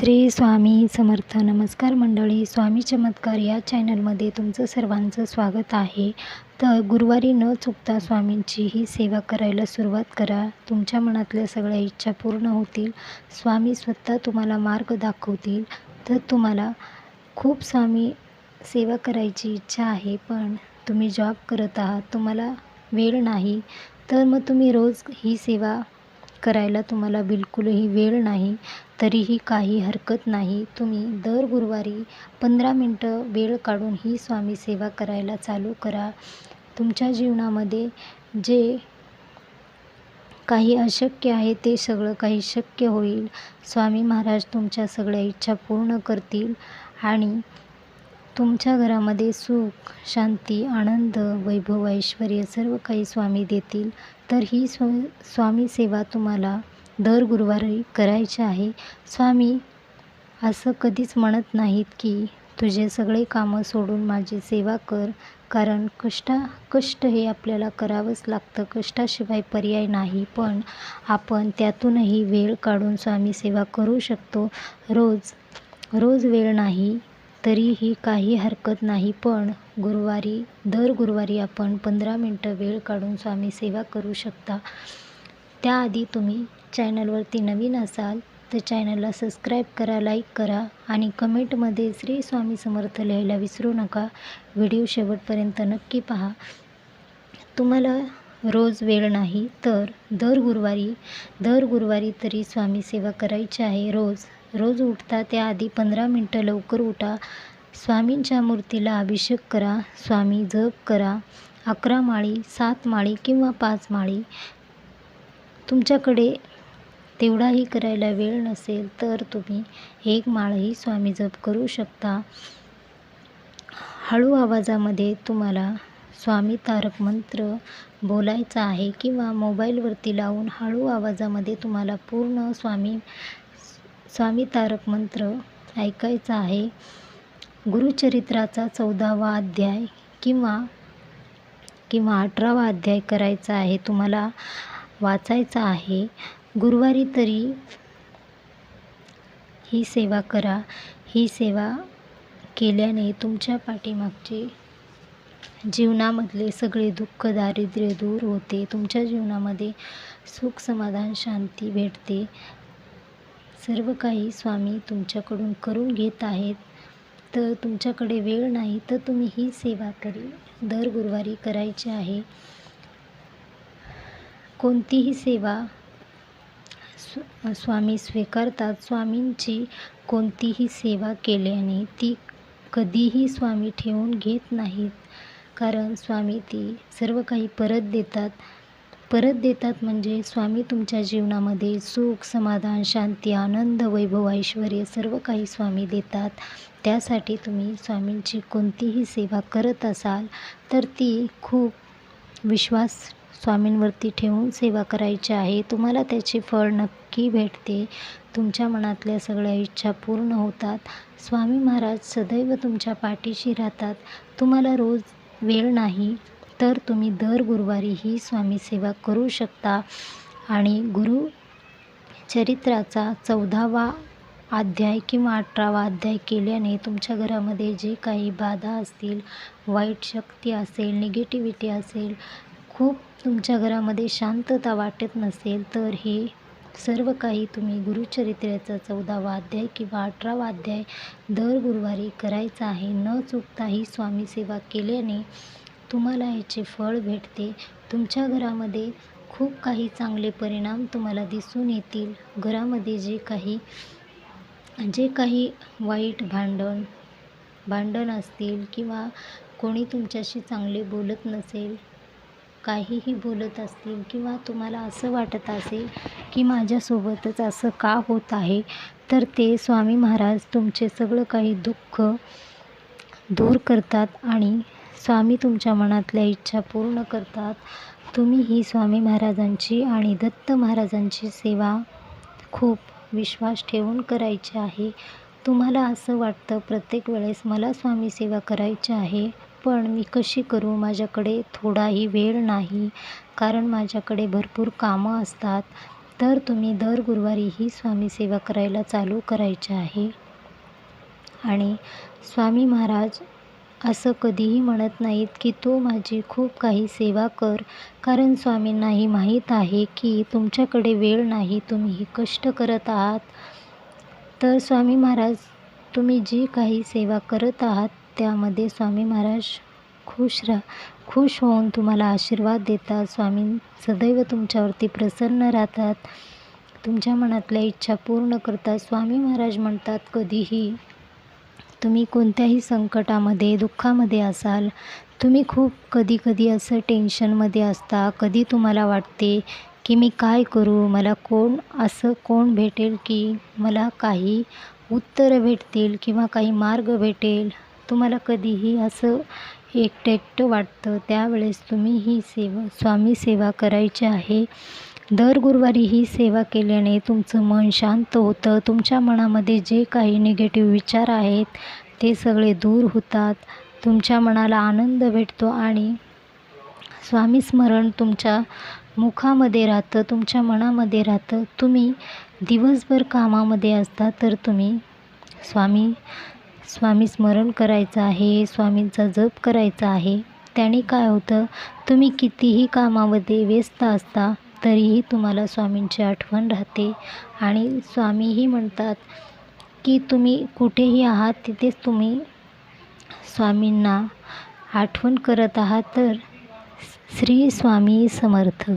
श्री स्वामी समर्थ नमस्कार मंडळी स्वामी चमत्कार या चॅनलमध्ये तुमचं सर्वांचं स्वागत आहे. तर गुरुवारी न चुकता स्वामींची ही सेवा करायला सुरुवात करा. तुमच्या मनातल्या सगळ्या इच्छा पूर्ण होतील. स्वामी स्वतः तुम्हाला मार्ग दाखवतील. तर तुम्हाला खूप स्वामी सेवा करायची इच्छा आहे पण तुम्ही जॉब करत आहात तुम्हाला वेळ नाही. तर मग तुम्ही रोज ही सेवा करायला तुम्हाला बिलकुलही वेळ नाही तरीही काही हरकत नाही. तुम्ही दर गुरुवारी पंधरा मिनटं वेळ काढून ही स्वामी सेवा करायला चालू करा. तुमच्या जीवनामध्ये जे काही अशक्य आहे ते सगळं काही शक्य होईल. स्वामी महाराज तुमच्या सगळ्या इच्छा पूर्ण करतील आणि तुमच्या घरामध्ये सुख शांती आनंद वैभव ऐश्वर सर्व काही स्वामी देतील. तर ही स्व स्वामी सेवा तुम्हाला दर गुरुवारी करायची आहे. स्वामी असं कधीच म्हणत नाहीत की तुझे सगळे कामं सोडून माझी सेवा कर. कारण कष्टा कष्ट हे आपल्याला करावंच लागतं. कष्टाशिवाय पर्याय नाही. पण आपण त्यातूनही वेळ काढून स्वामी सेवा करू शकतो. रोज रोज वेळ नाही. तरीही काही हरकत नाही पण गुरुवारी दर गुरुवारी आपण पंधरा मिनटं वेळ काढून स्वामी सेवा करू शकता. त्याआधी तुम्ही चॅनलवरती नवीन असाल तर चॅनलला सबस्क्राईब करा लाईक करा आणि कमेंटमध्ये श्री स्वामी समर्थ लिहायला विसरू नका. व्हिडिओ शेवटपर्यंत नक्की पहा. तुम्हाला रोज वेळ नाही तर दर गुरुवारी दर गुरुवारी तरी स्वामी सेवा करायची आहे रोज. रोज उठता त्याआधी पंधरा मिनटं लवकर उठा. स्वामींच्या मूर्तीला अभिषेक करा. स्वामी जप करा. अकरा माळी सात माळी किंवा पाच माळी. तुमच्याकडे तेवढाही करायला वेळ नसेल तर तुम्ही एक माळही स्वामी जप करू शकता. हळू आवाजामध्ये तुम्हाला स्वामी तारक मंत्र बोलायचा आहे किंवा मोबाईलवरती लावून हळू आवाजामध्ये तुम्हाला पूर्ण स्वामी स्वामी तारक मंत्र ऐकायचा आहे. गुरुचरित्राचा चौदावा अध्याय किंवा किंवा अठरावा अध्याय करायचा आहे तुम्हाला वाचायचा आहे. गुरुवारी तरी ही सेवा करा. ही सेवा केल्याने तुमच्या पाठीमागचे जीवनामधले सगळे दुःख दारिद्र्य दूर होते. तुमच्या जीवनामध्ये सुख समाधान शांती भेटते. सर्व काही स्वामी तुमच्याकडून करून घेत आहेत. तर तुमच्याकडे वेळ नाही तर तुम्ही ही सेवा करी. दर गुरुवारी करायची आहे. कोणतीही सेवा स्व स्वामी स्वीकारतात. स्वामींची कोणतीही सेवा केल्याने ती कधीही स्वामी ठेवून घेत नाहीत. कारण स्वामी ती सर्व काही परत देतात. परत देतात म्हणजे स्वामी तुमच्या जीवनामध्ये सुख समाधान शांती आनंद वैभव ऐश्वर सर्व काही स्वामी देतात. त्यासाठी तुम्ही स्वामींची कोणतीही सेवा करत असाल तर ती खूप विश्वास स्वामींवरती ठेवून सेवा करायची आहे. तुम्हाला त्याचे फळ नक्की भेटते. तुमच्या मनातल्या सगळ्या इच्छा पूर्ण होतात. स्वामी महाराज सदैव तुमच्या पाठीशी राहतात. तुम्हाला रोज वेळ नाही. तर तुम्ही दर गुरुवारी ही स्वामी सेवा करू शकता. आणि गुरु चरित्राचा चौदावा अध्याय किंवा अठरावा अध्याय केल्याने तुमच्या घरामध्ये जे काही बाधा असतील वाईट शक्ती असेल निगेटिव्हिटी असेल खूप तुमच्या घरामध्ये शांतता वाटत नसेल तर हे सर्व काही तुम्ही गुरुचरित्राचा चौदावा अध्याय किंवा अठरावा अध्याय दर गुरुवारी करायचा आहे. न चुकता ही स्वामी सेवा केल्याने तुम्हाला याचे फळ भेटते. तुमच्या घरामध्ये खूप काही चांगले परिणाम तुम्हाला दिसून येतील. घरामध्ये जे काही जे काही वाईट भांडण भांडण असतील किंवा कोणी तुमच्याशी चांगले बोलत नसेल काहीही बोलत असतील किंवा तुम्हाला असं वाटत असेल की माझ्यासोबतच असं का होत आहे तर ते स्वामी महाराज तुमचे सगळं काही दुःख दूर करतात आणि स्वामी तुमच्या मनातल्या इच्छा पूर्ण करतात. तुम्ही ही स्वामी महाराजांची आणि दत्त महाराजांची सेवा खूप विश्वास ठेवून करायची आहे. तुम्हाला असं वाटतं प्रत्येक वेळेस मला स्वामी सेवा करायची आहे पण मी कशी करू? माझ्याकडे थोडाही वेळ नाही. कारण माझ्याकडे भरपूर कामं असतात. तर तुम्ही दर गुरुवारी ही स्वामी सेवा करायला चालू करायची आहे. आणि स्वामी महाराज असं कधीही म्हणत नाहीत की तू माझी खूप काही सेवा कर. कारण स्वामींनाही माहीत आहे की तुमच्याकडे वेळ नाही तुम्ही कष्ट करत आहात. तर स्वामी महाराज तुम्ही जी काही सेवा करत आहात त्यामध्ये स्वामी महाराज खुश रा खुश होऊन तुम्हाला आशीर्वाद देतात. स्वामी सदैव तुमच्यावरती प्रसन्न राहतात. तुमच्या मनातल्या इच्छा पूर्ण करतात. स्वामी महाराज म्हणतात कधीही तुम्ही कोणत्याही संकटामध्ये दुःखामध्ये असाल तुम्ही खूप कधी कधी असं टेन्शनमध्ये असता कधी तुम्हाला वाटते की मी काय करू मला कोण असं कोण भेटेल की मला काही उत्तरं भेटतील किंवा काही मार्ग भेटेल? तुम्हाला कधीही असं एकटं एकटं वाटतं त्यावेळेस तुम्ही ही सेवा स्वामी सेवा करायची आहे. दर गुरुवारी ही सेवा केल्याने तुमचं मन शांत होतं. तुमच्या मनामध्ये जे काही निगेटिव्ह विचार आहेत ते सगळे दूर होतात. तुमच्या मनाला आनंद भेटतो आणि स्वामी स्मरण तुमच्या मुखामध्ये राहतं तुमच्या मनामध्ये राहतं. तुम्ही दिवसभर कामामध्ये असता तर तुम्ही स्वामी स्वामी स्मरण करायचं आहे स्वामींचा जप करायचा आहे. त्याने काय होतं? तुम्ही कितीही कामामध्ये व्यस्त असता तरीही तुम्हाला स्वामींची आठवण राहते. आणि स्वामीही म्हणतात की तुम्ही कुठेही आहात तिथेच तुम्ही स्वामींना आठवण करत आहात. तर श्री स्वामी समर्थ.